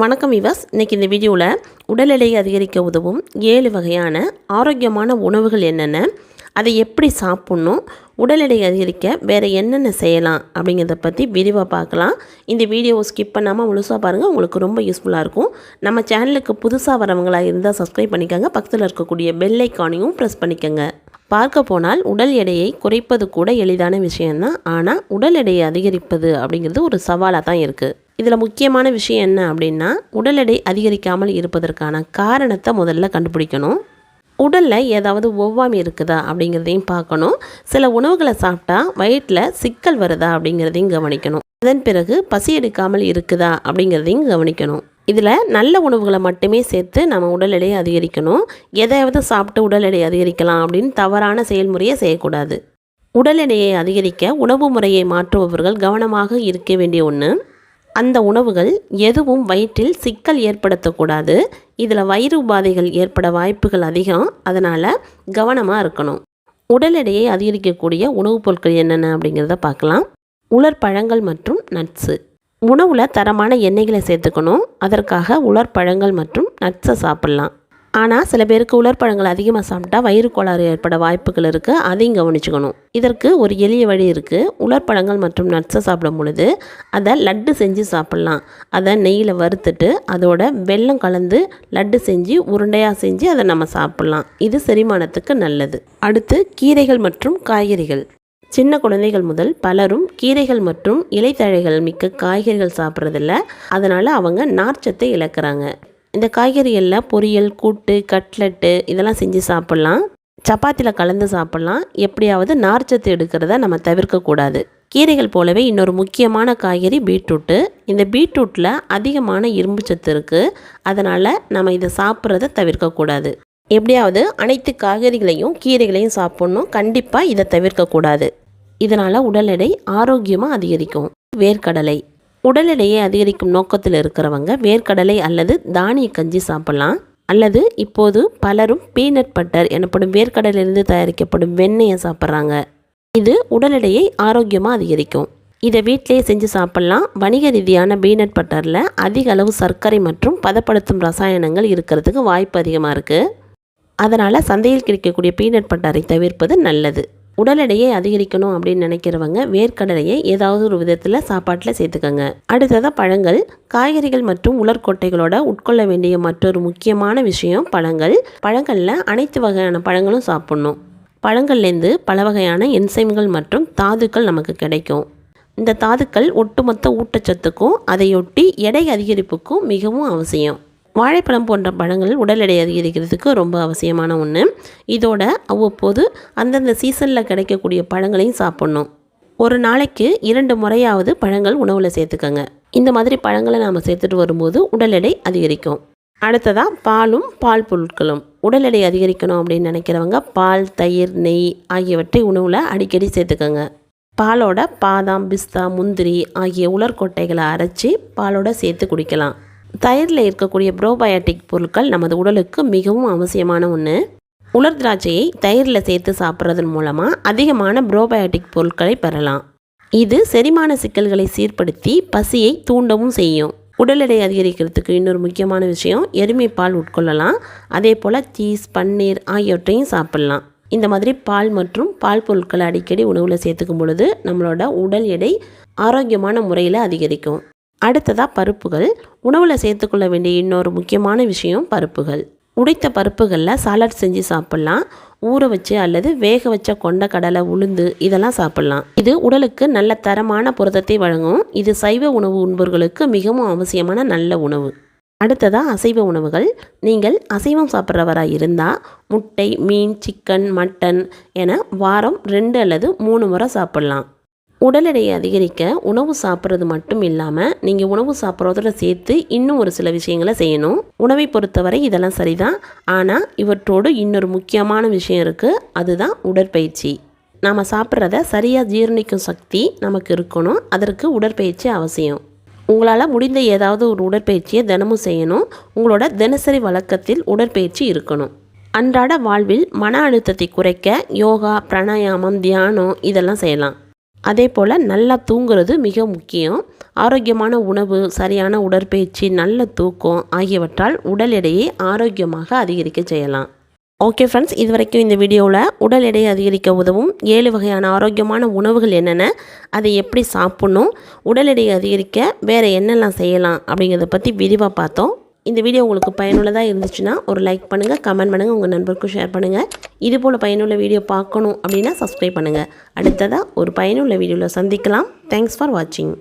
வணக்கம் விவாஸ். இன்னைக்கு இந்த வீடியோவில் உடல் எடையை அதிகரிக்க உதவும் ஏழு வகையான ஆரோக்கியமான உணவுகள் என்னென்ன அதை எப்படி சாப்பிட்ணும் உடல் எடையை அதிகரிக்க வேறு என்னென்ன செய்யலாம் அப்படிங்கிறத பற்றி விரிவாக பார்க்கலாம். இந்த வீடியோவை ஸ்கிப் பண்ணாமல் முழுசாக பாருங்கள் உங்களுக்கு ரொம்ப யூஸ்ஃபுல்லாக இருக்கும். நம்ம சேனலுக்கு புதுசாக வரவங்களாக இருந்தால் சப்ஸ்கிரைப் பண்ணிக்கோங்க. பக்கத்தில் இருக்கக்கூடிய பெல் ஐக்கானையும் ப்ரெஸ் பண்ணிக்கோங்க. பார்க்க போனால் உடல் எடையை குறைப்பது கூட எளிதான விஷயந்தான் ஆனால் உடல் எடையை அதிகரிப்பது அப்படிங்கிறது ஒரு சவாலாக தான் இருக்குது இதில் முக்கியமான விஷயம் என்ன அப்படின்னா உடல் எடை அதிகரிக்காமல் இருப்பதற்கான காரணத்தை முதல்ல கண்டுபிடிக்கணும். உடலில் ஏதாவது ஒவ்வாமை இருக்குதா அப்படிங்கிறதையும் பார்க்கணும். சில உணவுகளை சாப்பிட்டா வயிற்றில் சிக்கல் வருதா அப்படிங்கிறதையும் கவனிக்கணும். அதன் பிறகு பசி எடுக்காமல் இருக்குதா அப்படிங்கிறதையும் கவனிக்கணும். இதில் நல்ல உணவுகளை மட்டுமே சேர்த்து நம்ம உடல் எடையை அதிகரிக்கணும். எதையாவது சாப்பிட்டு உடல் எடையை அதிகரிக்கலாம் அப்படின்னு தவறான செயல்முறையை செய்யக்கூடாது. உடல் எடையை அதிகரிக்க உணவு முறையை மாற்றுபவர்கள் கவனமாக இருக்க வேண்டிய ஒன்று அந்த உணவுகள் எதுவும் வயிற்றில் சிக்கல் ஏற்படுத்தக்கூடாது. இதில் வயிறு உபாதைகள் ஏற்பட வாய்ப்புகள் அதிகம். அதனால் கவனமாக இருக்கணும். உடல் எடையை அதிகரிக்கக்கூடிய உணவுப் பொருட்கள் என்னென்ன அப்படிங்கிறத பார்க்கலாம். உலர் பழங்கள் மற்றும் நட்ஸு. உணவில் தரமான எண்ணெய்களை சேர்த்துக்கணும். அதற்காக உலர் பழங்கள் மற்றும் நட்ஸை சாப்பிட்லாம். ஆனால் சில பேருக்கு உலர்பழங்கள் அதிகமாக சாப்பிட்டா வயிறு கோளாறு ஏற்பட வாய்ப்புகள் இருக்குது அதையும் கவனிச்சுக்கணும். இதற்கு ஒரு எளிய வழி இருக்குது உலர்பழங்கள் மற்றும் நட்ஸை சாப்பிடும் பொழுது அதை லட்டு செஞ்சு சாப்பிட்லாம். அதை நெய்யில் வறுத்துட்டு அதோட வெல்லம் கலந்து லட்டு செஞ்சு உருண்டையாக செஞ்சு அதை நம்ம சாப்பிட்லாம். இது செரிமானத்துக்கு நல்லது. அடுத்து கீரைகள் மற்றும் காய்கறிகள். சின்ன குழந்தைகள் முதல் பலரும் கீரைகள் மற்றும் இலைத்தழைகள் மிக்க காய்கறிகள் சாப்பிட்றதில்ல. அதனால் அவங்க நார்ச்சத்தை இழக்கிறாங்க. இந்த காய்கறிகளில் பொரியல் கூட்டு கட்லெட்டு இதெல்லாம் செஞ்சு சாப்பிட்லாம். சப்பாத்தியில் கலந்து சாப்பிட்லாம். எப்படியாவது நார்ச்சத்து எடுக்கிறத நம்ம தவிர்க்கக்கூடாது கீரைகள் போலவே இன்னொரு முக்கியமான காய்கறி பீட்ரூட்டு. இந்த பீட்ரூட்டில் அதிகமான இரும்பு சத்து இருக்குது அதனால் நம்ம இதை சாப்பிட்றத தவிர்க்கக்கூடாது எப்படியாவது அனைத்து காய்கறிகளையும் கீரைகளையும் சாப்பிட்ணும். கண்டிப்பாக இதை தவிர்க்கக்கூடாது இதனால் உடல் எடை ஆரோக்கியமாக அதிகரிக்கும். வேர்க்கடலை உடல் எடையை அதிகரிக்கும் நோக்கத்தில் இருக்கிறவங்க வேர்க்கடலை அல்லது தானிய கஞ்சி சாப்பிட்லாம். அல்லது இப்போது பலரும் பீனட் பட்டர் எனப்படும் வேர்க்கடலிலிருந்து தயாரிக்கப்படும் வெண்ணெயை சாப்பிட்றாங்க. இது உடல் எடையை ஆரோக்கியமாக அதிகரிக்கும். இதை வீட்டிலேயே செஞ்சு சாப்பிட்லாம். வணிக ரீதியான பீனட் பட்டரில் அதிக அளவு சர்க்கரை மற்றும் பதப்படுத்தும் ரசாயனங்கள் இருக்கிறதுக்கு வாய்ப்பு அதிகமாக இருக்குது அதனால் சந்தையில் கிடைக்கக்கூடிய பீனட் பட்டரை தவிர்ப்பது நல்லது. உடல் எடையை அதிகரிக்கணும் அப்படின்னு நினைக்கிறவங்க வேர்க்கடலையை ஏதாவது ஒரு விதத்தில் சாப்பாட்டில் சேர்த்துக்கோங்க. அடுத்ததாக பழங்கள். காய்கறிகள் மற்றும் உலர்கொட்டைகளோட உட்கொள்ள வேண்டிய மற்றொரு முக்கியமான விஷயம் பழங்கள். பழங்களில் அனைத்து வகையான பழங்களும் சாப்பிட்ணும். பழங்கள்லேருந்து பல வகையான என்சைம்கள் மற்றும் தாதுக்கள் நமக்கு கிடைக்கும். இந்த தாதுக்கள் ஒட்டுமொத்த ஊட்டச்சத்துக்கும் அதையொட்டி எடை அதிகரிப்புக்கும் மிகவும் அவசியம். வாழைப்பழம் போன்ற பழங்கள் உடல் எடை அதிகரிக்கிறதுக்கு ரொம்ப அவசியமான ஒன்று இதோட அவ்வப்போது அந்தந்த சீசனில் கிடைக்கக்கூடிய பழங்களையும் சாப்பிட்ணும். ஒரு நாளைக்கு இரண்டு முறையாவது பழங்கள் உணவில் சேர்த்துக்கோங்க. இந்த மாதிரி பழங்களை நாம் சேர்த்துட்டு வரும்போது உடல் எடை அதிகரிக்கும். அடுத்ததாக பாலும் பால் பொருட்களும். உடல் எடை அதிகரிக்கணும் அப்படின்னு நினைக்கிறவங்க பால் தயிர் நெய் ஆகியவற்றை உணவில் அடிக்கடி சேர்த்துக்கோங்க. பாலோட பாதாம் பிஸ்தா முந்திரி ஆகிய உலர்கொட்டைகளை அரைச்சி பாலோட சேர்த்து குடிக்கலாம். தயிரில் இருக்கக்கூடிய ப்ரோபயோட்டிக் பொருட்கள் நமது உடலுக்கு மிகவும் அவசியமான ஒன்று உலர் திராட்சையை தயிரில் சேர்த்து சாப்பிட்றதன் மூலமாக அதிகமான ப்ரோபயோட்டிக் பொருட்களை பெறலாம். இது செரிமான சிக்கல்களை சீர்படுத்தி பசியை தூண்டவும் செய்யும். உடல் எடை அதிகரிக்கிறதுக்கு இன்னொரு முக்கியமான விஷயம் எருமை பால் உட்கொள்ளலாம். அதே போல் சீஸ் பன்னீர் ஆகியவற்றையும் சாப்பிட்லாம். இந்த மாதிரி பால் மற்றும் பால் பொருட்களை அடிக்கடி உணவில் சேர்த்துக்கும் பொழுது நம்மளோட உடல் எடை ஆரோக்கியமான முறையில் அதிகரிக்கும். அடுத்ததாக பருப்புகள். உணவில் சேர்த்துக்கொள்ள வேண்டிய இன்னொரு முக்கியமான விஷயம் பருப்புகள். உடைத்த பருப்புகளில் சாலட் செஞ்சு சாப்பிட்லாம். ஊற வச்சு அல்லது வேக வச்ச கொண்ட கடலை உளுந்து இதெல்லாம் சாப்பிட்லாம். இது உடலுக்கு நல்ல தரமான புரதத்தை வழங்கும். இது சைவ உணவு உண்பவர்களுக்கு மிகவும் அவசியமான நல்ல உணவு. அடுத்ததாக அசைவ உணவுகள். நீங்கள் அசைவம் சாப்பிட்றவராக இருந்தால் முட்டை மீன் சிக்கன் மட்டன் என வாரம் ரெண்டு அல்லது மூணு முறை சாப்பிட்லாம். உடல் எடையை அதிகரிக்க உணவு சாப்பிட்றது மட்டும் இல்லாமல் நீங்கள் உணவு சாப்பிட்றதோட சேர்த்து இன்னும் ஒரு சில விஷயங்களை செய்யணும். உணவை பொறுத்தவரை இதெல்லாம் சரிதான். ஆனால் இவற்றோடு இன்னொரு முக்கியமான விஷயம் இருக்குது அதுதான் உடற்பயிற்சி. நாம் சாப்பிட்றத சரியாக ஜீரணிக்கும் சக்தி நமக்கு இருக்கணும். அதற்கு உடற்பயிற்சி அவசியம். உங்களால் முடிந்த ஏதாவது ஒரு உடற்பயிற்சியை தினமும் செய்யணும். உங்களோட தினசரி வழக்கத்தில் உடற்பயிற்சி இருக்கணும். அன்றாட வாழ்வில் மன அழுத்தத்தை குறைக்க யோகா பிராணாயாமம் தியானம் இதெல்லாம் செய்யலாம். அதே போல் நல்லா தூங்குறது மிக முக்கியம். ஆரோக்கியமான உணவு சரியான உடற்பயிற்சி நல்ல தூக்கம் ஆகியவற்றால் உடல் எடையை ஆரோக்கியமாக அதிகரிக்க செய்யலாம். ஓகே ஃப்ரெண்ட்ஸ் இது வரைக்கும் இந்த வீடியோவில் உடல் எடையை அதிகரிக்க உதவும் ஏழு வகையான ஆரோக்கியமான உணவுகள் என்னென்ன அதை எப்படி சாப்பிட்ணும் உடல் எடையை அதிகரிக்க வேறு என்னெல்லாம் செய்யலாம் அப்படிங்கிறத பற்றி விரிவாக பார்த்தோம். இந்த வீடியோ உங்களுக்கு பயனுள்ளதாக இருந்துச்சுன்னா ஒரு லைக் பண்ணுங்கள் கமெண்ட் பண்ணுங்கள் உங்கள் நண்பருக்கும் ஷேர் பண்ணுங்கள் இதுபோல் பயனுள்ள வீடியோ பார்க்கணும் அப்படின்னா சப்ஸ்கிரைப் பண்ணுங்கள் அடுத்ததாக ஒரு பயனுள்ள வீடியோவில் சந்திக்கலாம். தேங்க்ஸ் ஃபார் வாட்சிங்